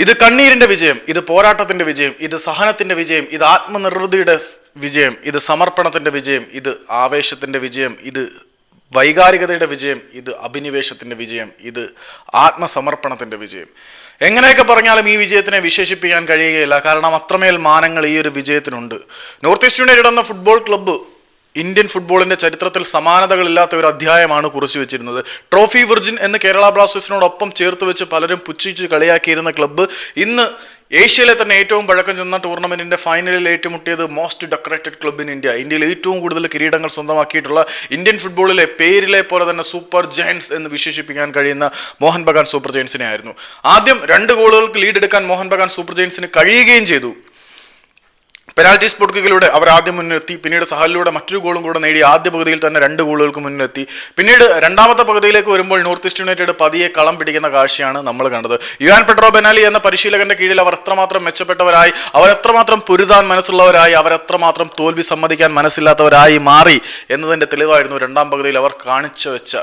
ഇത് കണ്ണീരിന്റെ വിജയം ഇത് പോരാട്ടത്തിന്റെ വിജയം ഇത് സഹനത്തിന്റെ വിജയം ഇത് ആത്മനിർവൃതിയുടെ വിജയം ഇത് സമർപ്പണത്തിന്റെ വിജയം ഇത് ആവേശത്തിന്റെ വിജയം ഇത് വൈകാരികതയുടെ വിജയം ഇത് അഭിനിവേശത്തിന്റെ വിജയം ഇത് ആത്മസമർപ്പണത്തിന്റെ വിജയം. എങ്ങനെയൊക്കെ പറഞ്ഞാലും ഈ വിജയത്തിനെ വിശേഷിപ്പിക്കാൻ കഴിയുകയില്ല. കാരണം അത്രമേൽ മാനങ്ങൾ ഈ ഒരു വിജയത്തിനുണ്ട്. നോർത്ത് ഈസ്റ്റ് യുണൈറ്റഡ് എന്ന ഫുട്ബോൾ ക്ലബ്ബ് ഇന്ത്യൻ ഫുട്ബോളിന്റെ ചരിത്രത്തിൽ സമാനതകളില്ലാത്ത ഒരു അധ്യായമാണ് കുറിച്ചു വെച്ചിരുന്നത്. ട്രോഫി വിർജിൻ എന്ന് കേരള ബ്ലാസ്റ്റേഴ്സിനോടൊപ്പം ചേർത്ത് വെച്ച് പലരും പുച്ഛിച്ച് കളിയാക്കിയിരുന്ന ക്ലബ്ബ് ഇന്ന് ഏഷ്യയിലെ തന്നെ ഏറ്റവും പഴക്കം ചെന്ന ടൂർണമെന്റിന്റെ ഫൈനലിൽ ഏറ്റുമുട്ടിയത് most decorated club in India ഇന്ത്യയിൽ ഏറ്റവും കൂടുതൽ കിരീടങ്ങൾ സ്വന്തമാക്കിയിട്ടുള്ള ഇന്ത്യൻ ഫുട്ബോളിലെ പേരിലെ പോലെ തന്നെ സൂപ്പർ ജയൻസ് എന്ന് വിശേഷിപ്പിക്കാൻ കഴിയുന്ന മോഹൻ ബഗാൻ സൂപ്പർ ജയൻസിനെ ആയിരുന്നു. ആദ്യം രണ്ട് ഗോളുകൾക്ക് ലീഡ് എടുക്കാൻ മോഹൻ ബഗാൻ സൂപ്പർ ജയൻസിന് കഴിയുകയും ചെയ്തു. പെനാൽറ്റി സ്പോട്ടുകളിലൂടെ അവർ ആദ്യം മുന്നിലെത്തി. പിന്നീട് സഹലിലൂടെ മറ്റൊരു ഗോളും കൂടെ നേടി ആദ്യ പകുതിയിൽ തന്നെ രണ്ട് ഗോളുകൾക്ക് മുന്നിലെത്തി. പിന്നീട് രണ്ടാമത്തെ പകുതിയിലേക്ക് വരുമ്പോൾ നോർത്ത് ഈസ്റ്റ് യുണൈറ്റഡ് പതിയെ കളം പിടിക്കുന്ന കാഴ്ചയാണ് നമ്മൾ കണ്ടത്. യുവാൻ പെട്രോ ബെനാലി എന്ന പരിശീലകന്റെ കീഴിൽ അവർ എത്രമാത്രം മെച്ചപ്പെട്ടവരായി അവർ എത്രമാത്രം പൊരുതാൻ മനസ്സുള്ളവരായി അവർ എത്രമാത്രം തോൽവി സമ്മതിക്കാൻ മനസ്സില്ലാത്തവരായി മാറി എന്നതിന്റെ തെളിവായിരുന്നു രണ്ടാം പകുതിയിൽ അവർ കാണിച്ചു വെച്ച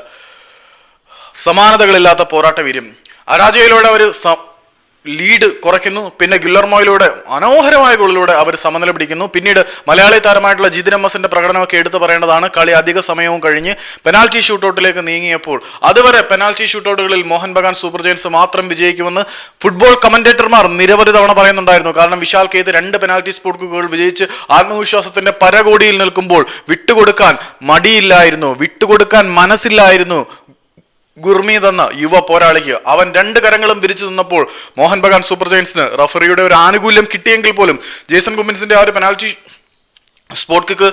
സമാനതകളില്ലാത്ത പോരാട്ട വീര്യം. അരാജയിലൂടെ അവർ ലീഡ് കുറയ്ക്കുന്നു. പിന്നെ ഗില്ലർമോയിലൂടെ മനോഹരമായ ഗോളിലൂടെ അവർ സമനില പിടിക്കുന്നു. പിന്നീട് മലയാളി താരമായിട്ടുള്ള ജിതിൻ എം എസിന്റെ പ്രകടനമൊക്കെ എടുത്തു പറയേണ്ടതാണ്. കളി അധിക സമയവും കഴിഞ്ഞ് പെനാൽറ്റി ഷൂട്ടൗട്ടിലേക്ക് നീങ്ങിയപ്പോൾ അതുവരെ പെനാൽറ്റി ഷൂട്ടൗട്ടുകളിൽ മോഹൻ ബഗാൻ സൂപ്പർ ജയൻസ് മാത്രം വിജയിക്കുമെന്ന് ഫുട്ബോൾ കമന്റേറ്റർമാർ നിരവധി തവണ പറയുന്നുണ്ടായിരുന്നു. കാരണം വിശാൽ കേത് രണ്ട് പെനാൽറ്റി സ്പോട്ട് ഗോൾ വിജയിച്ച് ആത്മവിശ്വാസത്തിന്റെ പരകോടിയിൽ നിൽക്കുമ്പോൾ വിട്ടുകൊടുക്കാൻ മടിയില്ലായിരുന്നു. വിട്ടുകൊടുക്കാൻ മനസ്സില്ലായിരുന്നു. ഗുർമീത് എന്ന യുവ പോരാളിക്ക് അവൻ രണ്ട് കരങ്ങളും വിരിച്ചു നിന്നപ്പോൾ മോഹൻ ബഗാൻ സൂപ്പർ ജയൻസിന് റഫറിയുടെ ഒരു ആനുകൂല്യം കിട്ടിയെങ്കിൽ പോലും ജേസൺ കുമ്മിൻസിന്റെ ആ ഒരു പെനാൽറ്റി സ്പോട്ട് കിക്ക്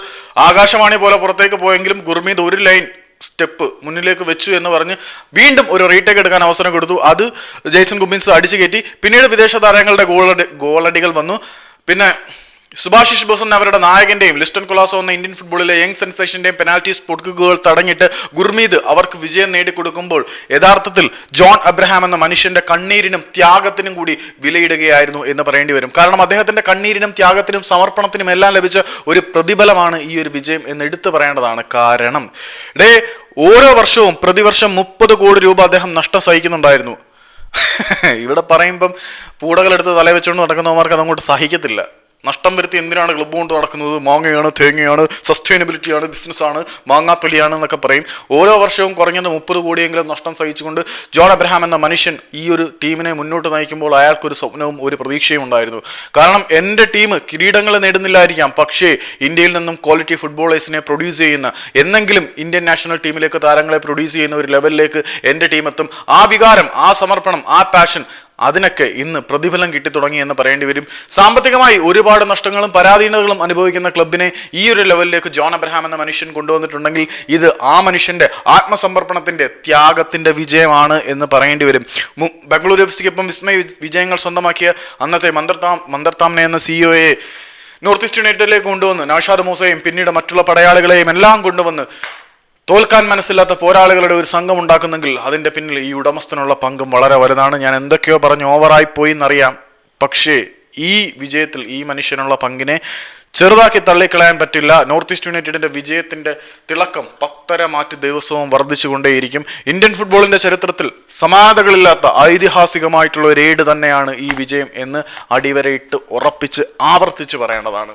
ആകാശവാണി പോലെ പുറത്തേക്ക് പോയെങ്കിലും ഗുർമീത് ഒരു ലൈൻ സ്റ്റെപ്പ് മുന്നിലേക്ക് വെച്ചു എന്ന് പറഞ്ഞ് വീണ്ടും ഒരു റീടേക്ക് എടുക്കാൻ അവസരം കൊടുത്തു. അത് ജെയ്സൺ കുമ്മിൻസ് അടിച്ചു കയറ്റി. പിന്നീട് വിദേശ താരങ്ങളുടെ ഗോളടി ഗോളടികൾ വന്നു. പിന്നെ സുഭാഷിഷ് ബോസൻ അവരുടെ നായകന്റെയും ലിസ്റ്റൺ കൊളാസോ എന്ന ഇന്ത്യൻ ഫുട്ബോളിലെ യങ് സെൻസേഷന്റെയും പെനാൽറ്റി സ്പോട്ട് കിക്കുകൾ തടഞ്ഞിട്ട് ഗുർമീത് അവർക്ക് വിജയം നേടിക്കൊടുക്കുമ്പോൾ യഥാർത്ഥത്തിൽ ജോൺ അബ്രഹാം എന്ന മനുഷ്യന്റെ കണ്ണീരിനും ത്യാഗത്തിനും കൂടി വിലയിടുകയായിരുന്നു എന്ന് പറയേണ്ടി വരും. കാരണം അദ്ദേഹത്തിന്റെ കണ്ണീരിനും ത്യാഗത്തിനും സമർപ്പണത്തിനും എല്ലാം ലഭിച്ച ഒരു പ്രതിഫലമാണ് ഈ ഒരു വിജയം എന്ന് എടുത്തു പറയേണ്ടതാണ് കാരണം. ഡേ ഓരോ വർഷവും പ്രതിവർഷം മുപ്പത് കോടി രൂപ അദ്ദേഹം നഷ്ടം സഹിക്കുന്നുണ്ടായിരുന്നു. ഇവിടെ പറയുമ്പം പൂടകളെടുത്ത് തല വെച്ചുകൊണ്ട് നടക്കുന്നവന്മാർക്ക് അതങ്ങോട്ട് സഹിക്കത്തില്ല. നഷ്ടം വരുത്തി എന്തിനാണ് ക്ലബ്ബ് കൊണ്ട് നടക്കുന്നത്? മാങ്ങയാണ് തേങ്ങയാണ് സസ്റ്റൈനബിലിറ്റിയാണ് ബിസിനസ്സാണ് മാങ്ങാത്തൊലിയാണ് എന്നൊക്കെ പറയും. ഓരോ വർഷവും കുറഞ്ഞത് മുപ്പത് കോടിയെങ്കിലും നഷ്ടം സഹിച്ചുകൊണ്ട് ജോൺ അബ്രഹാം എന്ന മനുഷ്യൻ ഈ ഒരു ടീമിനെ മുന്നോട്ട് നയിക്കുമ്പോൾ അയാൾക്കൊരു സ്വപ്നവും ഒരു പ്രതീക്ഷയും ഉണ്ടായിരുന്നു. കാരണം എന്റെ ടീം കിരീടങ്ങൾ നേടുന്നില്ലായിരിക്കാം. പക്ഷേ ഇന്ത്യയിൽ നിന്നും ക്വാളിറ്റി ഫുട്ബോളേഴ്സിനെ പ്രൊഡ്യൂസ് ചെയ്യുന്ന എന്നെങ്കിലും ഇന്ത്യൻ നാഷണൽ ടീമിലേക്ക് താരങ്ങളെ പ്രൊഡ്യൂസ് ചെയ്യുന്ന ഒരു ലെവലിലേക്ക് എന്റെ ടീം എത്തും. ആ വികാരം ആ സമർപ്പണം ആ പാഷൻ അതിനൊക്കെ ഇന്ന് പ്രതിഫലം കിട്ടിത്തുടങ്ങി എന്ന് പറയേണ്ടി വരും. സാമ്പത്തികമായി ഒരുപാട് നഷ്ടങ്ങളും പരാധീനതകളും അനുഭവിക്കുന്ന ക്ലബിനെ ഈ ഒരു ലെവലിലേക്ക് ജോൺ അബ്രഹാം എന്ന മനുഷ്യൻ കൊണ്ടുവന്നിട്ടുണ്ടെങ്കിൽ ഇത് ആ മനുഷ്യന്റെ ആത്മസമർപ്പണത്തിന്റെ ത്യാഗത്തിന്റെ വിജയമാണ് എന്ന് പറയേണ്ടി വരും. ബംഗളൂരു എഫ് സിക്കൊപ്പം വിസ്മയ വിജയങ്ങൾ സ്വന്തമാക്കിയ അന്നത്തെ മന്ദർതാം മന്ദർതാംനെ എന്ന സിഇഒയെ നോർത്ത് ഈസ്റ്റ് യുണൈറ്റഡിലേക്ക് കൊണ്ടുവന്ന്. നൌഷാദ് മൂസയും പിന്നീട് മറ്റുള്ള പടയാളികളെയും എല്ലാം കൊണ്ടുവന്ന് തോൽക്കാൻ മനസ്സില്ലാത്ത പോരാളികളുടെ ഒരു സംഘം ഉണ്ടാക്കുന്നെങ്കിൽ അതിന്റെ പിന്നിൽ ഈ ഉടമസ്ഥനുള്ള പങ്കും വളരെ വലുതാണ്. ഞാൻ എന്തൊക്കെയോ പറഞ്ഞ് ഓവറായി പോയി എന്നറിയാം പക്ഷേ ഈ വിജയത്തിൽ ഈ മനുഷ്യനുള്ള പങ്കിനെ ചെറുതാക്കി തള്ളിക്കളയാൻ പറ്റില്ല. നോർത്ത് ഈസ്റ്റ് യുണൈറ്റഡിന്റെ വിജയത്തിന്റെ തിളക്കം പത്തര മാറ്റി ദിവസവും വർദ്ധിച്ചുകൊണ്ടേയിരിക്കും. ഇന്ത്യൻ ഫുട്ബോളിന്റെ ചരിത്രത്തിൽ സമാനതകളില്ലാത്ത ഐതിഹാസികമായിട്ടുള്ള ഒരു ഏട് തന്നെയാണ് ഈ വിജയം എന്ന് അടിവരയിട്ട് ഉറപ്പിച്ച് ആവർത്തിച്ച് പറയേണ്ടതാണ്.